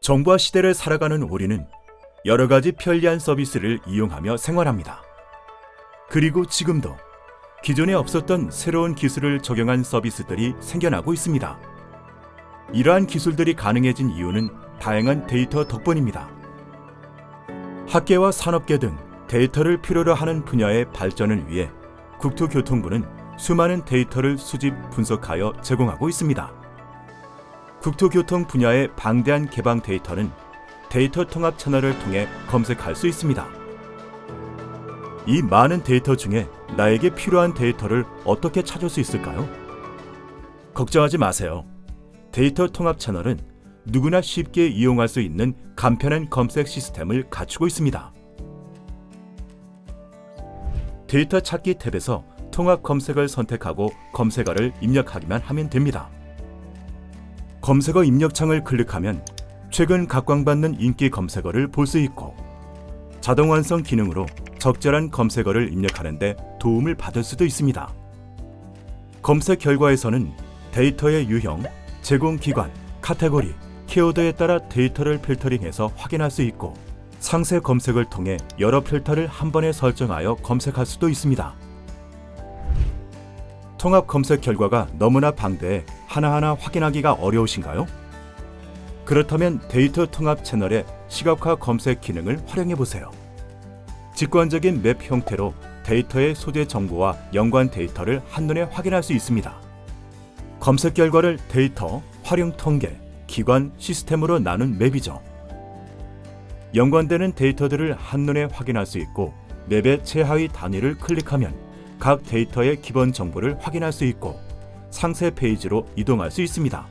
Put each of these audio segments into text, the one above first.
정보화 시대를 살아가는 우리는 여러 가지 편리한 서비스를 이용하며 생활합니다. 그리고 지금도 기존에 없었던 새로운 기술을 적용한 서비스들이 생겨나고 있습니다. 이러한 기술들이 가능해진 이유는 다양한 데이터 덕분입니다. 학계와 산업계 등 데이터를 필요로 하는 분야의 발전을 위해 국토교통부는 수많은 데이터를 수집 분석하여 제공하고 있습니다. 국토교통 분야의 방대한 개방 데이터는 데이터 통합 채널을 통해 검색할 수 있습니다. 이 많은 데이터 중에 나에게 필요한 데이터를 어떻게 찾을 수 있을까요? 걱정하지 마세요. 데이터 통합 채널은 누구나 쉽게 이용할 수 있는 간편한 검색 시스템을 갖추고 있습니다. 데이터 찾기 탭에서 통합 검색을 선택하고 검색어를 입력하기만 하면 됩니다. 검색어 입력창을 클릭하면 최근 각광받는 인기 검색어를 볼 수 있고 자동 완성 기능으로 적절한 검색어를 입력하는데 도움을 받을 수도 있습니다. 검색 결과에서는 데이터의 유형, 제공 기관, 카테고리, 키워드에 따라 데이터를 필터링해서 확인할 수 있고 상세 검색을 통해 여러 필터를 한 번에 설정하여 검색할 수도 있습니다. 통합 검색 결과가 너무나 방대해 하나하나 확인하기가 어려우신가요? 그렇다면 데이터 통합 채널의 시각화 검색 기능을 활용해 보세요. 직관적인 맵 형태로 데이터의 소재 정보와 연관 데이터를 한눈에 확인할 수 있습니다. 검색 결과를 데이터, 활용 통계, 기관, 시스템으로 나눈 맵이죠. 연관되는 데이터들을 한눈에 확인할 수 있고 맵의 최하위 단위를 클릭하면 각 데이터의 기본 정보를 확인할 수 있고 상세 페이지로 이동할 수 있습니다.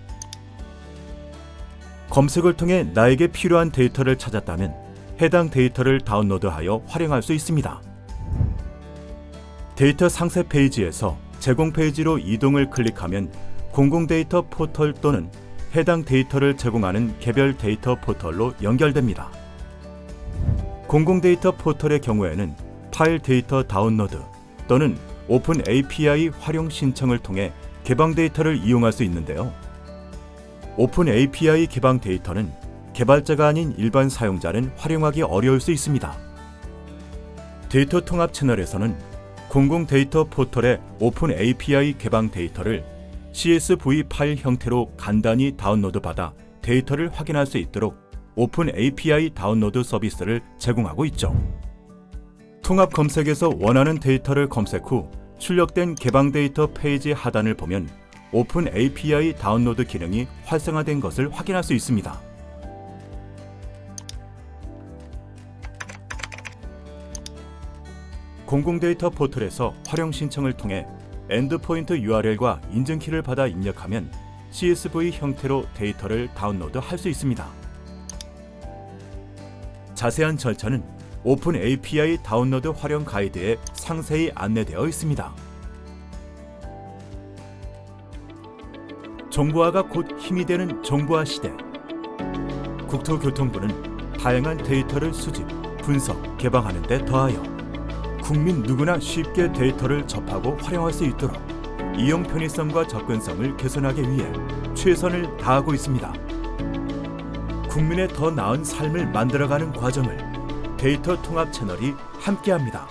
검색을 통해 나에게 필요한 데이터를 찾았다면 해당 데이터를 다운로드하여 활용할 수 있습니다. 데이터 상세 페이지에서 제공 페이지로 이동을 클릭하면 공공 데이터 포털 또는 해당 데이터를 제공하는 개별 데이터 포털로 연결됩니다. 공공 데이터 포털의 경우에는 파일 데이터 다운로드 또는 오픈 API 활용 신청을 통해 개방 데이터를 이용할 수 있는데요. 오픈 API 개방 데이터는 개발자가 아닌 일반 사용자는 활용하기 어려울 수 있습니다. 데이터 통합 채널에서는 공공 데이터 포털의 오픈 API 개방 데이터를 CSV 파일 형태로 간단히 다운로드 받아 데이터를 확인할 수 있도록 오픈 API 다운로드 서비스를 제공하고 있죠. 통합 검색에서 원하는 데이터를 검색 후 출력된 개방 데이터 페이지 하단을 보면 오픈 API 다운로드 기능이 활성화된 것을 확인할 수 있습니다. 공공 데이터 포털에서 활용 신청을 통해 엔드포인트 URL과 인증키를 받아 입력하면 CSV 형태로 데이터를 다운로드 할 수 있습니다. 자세한 절차는 오픈 API 다운로드 활용 가이드에 상세히 안내되어 있습니다. 정보화가 곧 힘이 되는 정보화 시대. 국토교통부는 다양한 데이터를 수집, 분석, 개방하는 데 더하여 국민 누구나 쉽게 데이터를 접하고 활용할 수 있도록 이용 편의성과 접근성을 개선하기 위해 최선을 다하고 있습니다. 국민의 더 나은 삶을 만들어가는 과정을 데이터 통합 채널이 함께합니다.